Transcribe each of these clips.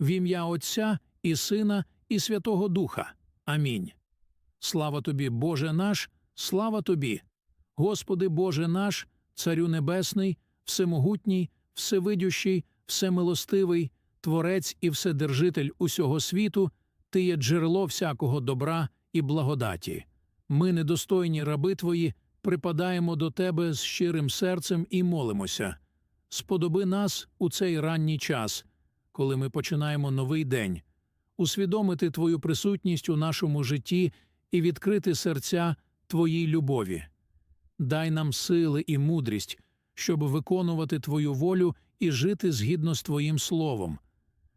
в ім'я Отця і Сина і Святого Духа. Амінь. Слава тобі, Боже наш, слава тобі. Господи Боже наш, Царю Небесний, Всемогутній, Всевидющий, Всемилостивий, Творець і Вседержитель усього світу, Ти є джерело всякого добра і благодаті. Ми, недостойні раби Твої, припадаємо до Тебе з щирим серцем і молимося. Сподоби нас у цей ранній час, коли ми починаємо новий день, усвідомити Твою присутність у нашому житті і відкрити серця Твоїй любові. Дай нам сили і мудрість, щоб виконувати Твою волю і жити згідно з Твоїм словом.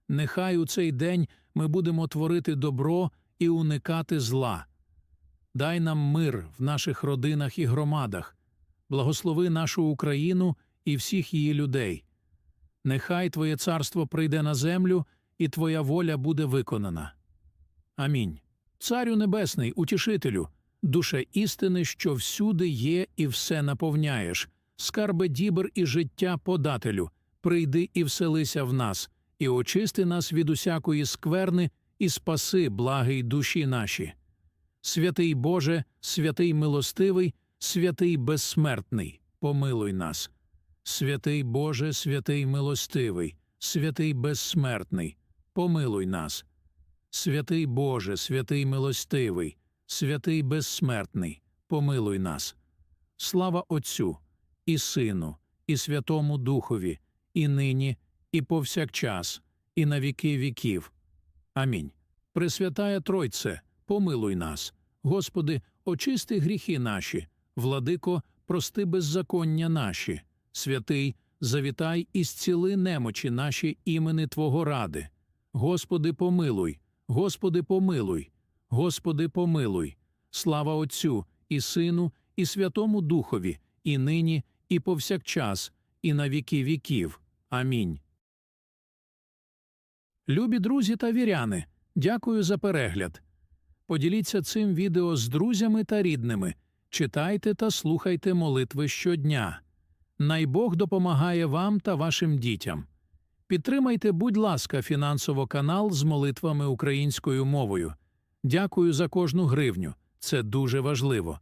Нехай у цей день ми будемо творити добро і уникати зла. Дай нам мир в наших родинах і громадах, благослови нашу Україну і всіх її людей. Нехай Твоє царство прийде на землю, і Твоя воля буде виконана. Амінь. Царю Небесний, утішителю, душе істини, що всюди є і все наповняєш, скарбе дібр і життя подателю, прийди і вселися в нас, і очисти нас від усякої скверни, і спаси благий душі наші. Святий Боже, святий милостивий, святий безсмертний, помилуй нас. Святий Боже, святий милостивий, святий безсмертний, помилуй нас. Святий Боже, святий милостивий, святий безсмертний, помилуй нас. Слава Отцю і Сину, і Святому Духові, і нині, і повсякчас, і на віки віків. Амінь. Пресвятая Тройце, помилуй нас. Господи, очисти гріхи наші, владико, прости беззаконня наші. Святий, завітай і зціли немочі наші імени Твого ради. Господи, помилуй, Господи, помилуй, Господи, помилуй. Слава Отцю і Сину, і Святому Духові, і нині, і повсякчас, і на віки віків. Амінь. Любі друзі та віряни, дякую за перегляд. Поділіться цим відео з друзями та рідними, читайте та слухайте молитви щодня. Най Бог допомагає вам та вашим дітям. Підтримайте, будь ласка, фінансово канал з молитвами українською мовою. Дякую за кожну гривню. Це дуже важливо.